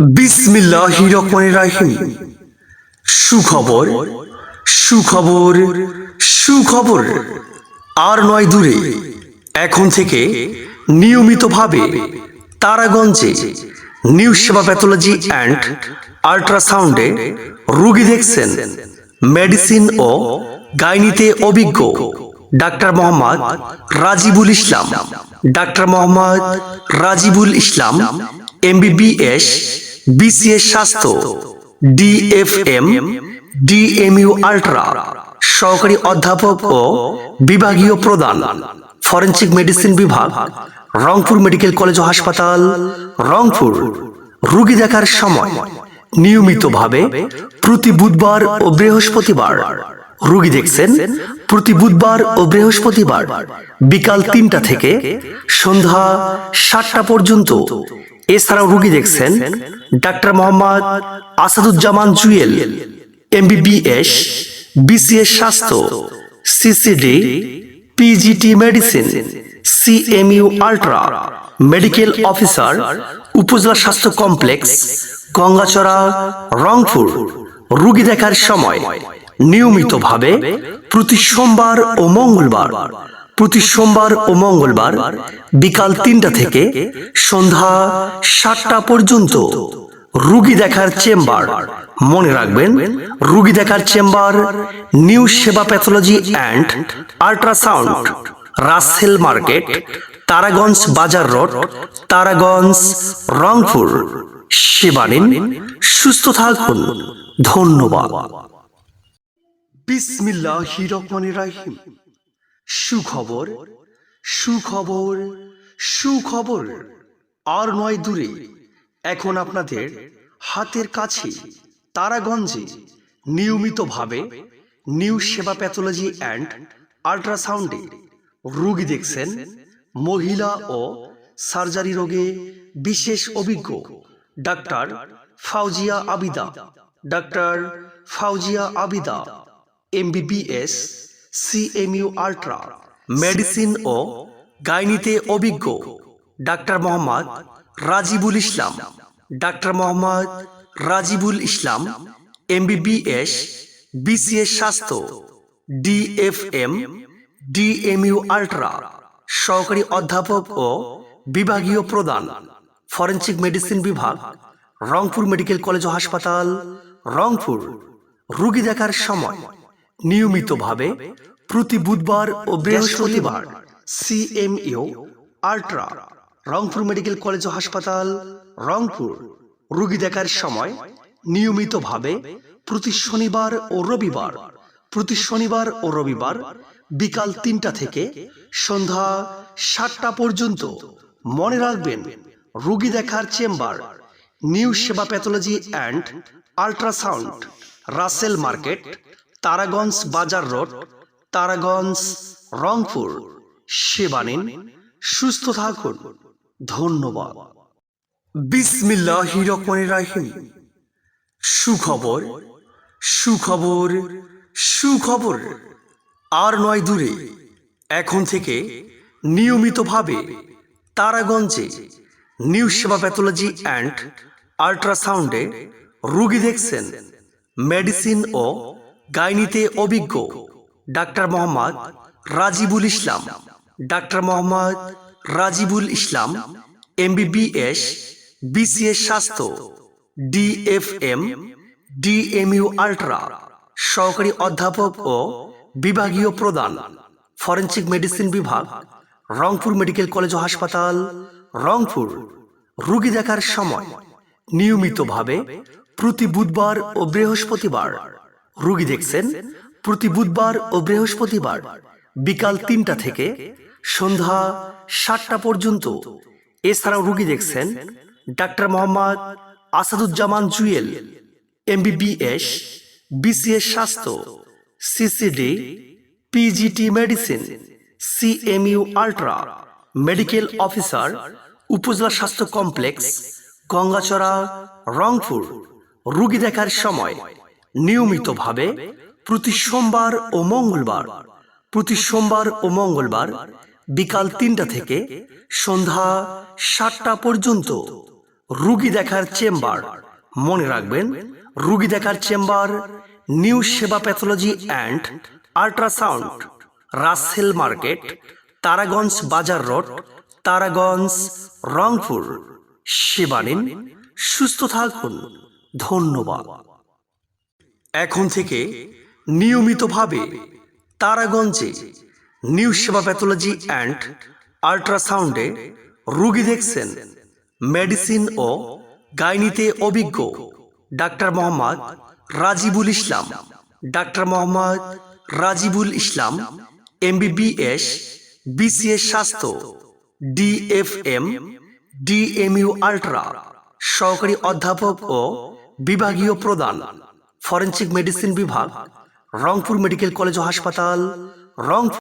বিসমিল্লাহি রহমানির রাহিম। সুখবর সুখবর সুখবর। আর নয় দূরে, এখন থেকে নিয়মিতভাবে তারাগঞ্জে নিউ সেবা প্যাথোলজি অ্যান্ড আল্ট্রাসাউন্ডে রোগী দেখছেন মেডিসিন ও গাইনিতে অভিজ্ঞ doctor Mohammad Rajibul Islam. Doctor Mohammad Rajibul Islam, MBBS BCS স্বাস্থ্য, ডিএফএম, ডিএমইউ আল্ট্রা, সহকারী অধ্যাপক ও বিভাগীয় প্রদান, ফরেনসিক মেডিসিন বিভাগ, রংপুর মেডিকেল কলেজ ও হাসপাতাল, রংপুর। রোগী দেখার সময়, নিয়মিতভাবে প্রতি বুধবার ও বৃহস্পতিবার। রোগী দেখছেন প্রতি বুধবার ও বৃহস্পতিবার, বিকাল তিনটা থেকে সন্ধ্যা সাতটা পর্যন্ত। এছাড়াও রুগী দেখছেন doctor Mohammad Asaduzzaman Jewel, MBBS, BCS স্বাস্থ্য, CCD, PGT medicine, CMU ultra, medical officer, upazila স্বাস্থ্য কমপ্লেক্স, গঙ্গাচড়া, রংপুর। রুগী দেখার সময় নিয়মিতভাবে প্রতি সোমবার ও মঙ্গলবার প্রতি সোমবার ও মঙ্গলবার বিকাল তিনটা থেকে সন্ধ্যা সাতটা পর্যন্ত রুগী দেখার চেম্বার। মনে রাখবেন, রুগী দেখার chamber, new Seba pathology and ultrasound, Russell market, Taraganj Bazar road, Taraganj, Rangpur. সেবা নিন, সুস্থ থাকুন। ধন্যবাদ। বিসমিল্লাহি রহমানির রাহিম। সুখবর সুখবর সুখবর। আর নয় দূরে। এখন আপনাদের হাতের কাছে তারাগঞ্জে নিয়মিতভাবে নিউ সেবা প্যাথোলজি অ্যান্ড আল্ট্রাসাউন্ডে রোগী দেখছেন মহিলা ও সার্জারি রোগে বিশেষ অভিজ্ঞ doctor Fauzia Abida. Doctor Fauzia Abida MBBS CMU ultra medicine ও গাইনিতে অভিজ্ঞ doctor Mohammad Rajibul Islam doctor Mohammad Rajibul Islam MBBS BCS স্বাস্থ্য ডিএফএম ডিএমইউ আল্ট্রা সহকারী অধ্যাপক ও বিভাগীয় প্রদান ফরেনসিক মেডিসিন বিভাগ, রংপুর মেডিকেল কলেজ ও হাসপাতাল রংপুর। রোগী দেখার সময়। নিয়মিতভাবে প্রতি বুধবার ও বৃহস্পতিবার CMU, ultra, Rangpur medical college ও হাসপাতাল, রংপুর রোগী দেখার সময় নিয়মিতভাবে প্রতি শনিবার ও রবিবার, প্রতি শনিবার ও রবিবার বিকাল তিনটা থেকে সন্ধ্যা সাতটা পর্যন্ত মনে রাখবেন রোগী দেখার chamber new Seba pathology and ultrasound, Russell market Taraganj Bazar road, Taraganj Rangpur. সেবা নিন, সুস্থ থাকুন। ধন্যবাদ। বিসমিল্লাহি রহমানির রাহিম। সুখবর সুখবর সুখবর। আর নয় দূরে, এখন থেকে নিয়মিতভাবে তারাগঞ্জে নিউ সেবা প্যাথোলজি অ্যান্ড আল্ট্রাসাউন্ডে রুগী দেখছেন মেডিসিন ও গাইনিতে অভিজ্ঞ doctor Mohammad Rajibul Islam. Doctor Mohammad Rajibul Islam, MBBS, BCS স্বাস্থ্য, ডিএফএম, ডিএমইউ আল্ট্রা, সহকারী অধ্যাপক ও বিভাগীয় প্রদান ফরেনসিক মেডিসিন বিভাগ, রংপুর মেডিকেল কলেজ ও হাসপাতাল, রংপুর। রোগী দেখার সময় নিয়মিতভাবে প্রতি বুধবার ও বৃহস্পতিবার রোগী দেখছেন প্রতি বুধবার ও বৃহস্পতিবার বিকাল তিনটা থেকে সন্ধ্যা সাতটা পর্যন্ত। এছাড়াও রুগী দেখছেন doctor Mohammad Asaduzzaman Jewel, MBBS, BCS স্বাস্থ্য, CCD, PGT medicine, CMU ultra, medical officer, upazila স্বাস্থ্য কমপ্লেক্স, গঙ্গাচড়া, রংপুর। রুগী দেখার সময় নিয়মিতভাবে প্রতি সোমবার ও মঙ্গলবার, প্রতি সোমবার ও মঙ্গলবার বিকাল তিনটা থেকে সন্ধ্যা সাতটা পর্যন্ত রুগী দেখার চেম্বার। মনে রাখবেন, রুগী দেখার chamber new Seba pathology and ultrasound, Russell market, Taraganj Bazar road, Taraganj, Rangpur. সেবা নিন, সুস্থ থাকুন। ধন্যবাদ। এখন থেকে নিয়মিতভাবে তারাগঞ্জে নিউ সেবা প্যাথোলজি অ্যান্ড আল্ট্রাসাউন্ডে রুগী দেখছেন মেডিসিন ও গাইনিতে অভিজ্ঞ doctor Mohammad Rajibul Islam. Doctor Mohammad Rajibul Islam, MBBS BCS স্বাস্থ্য, ডিএফএম, ডিএমইউ আল্ট্রা, সহকারী অধ্যাপক ও বিভাগীয় প্রদান ফরেনসিক মেডিসিন বিভাগ রংপুর মেডিকেল কলেজ ও হাসপাতাল রংপুর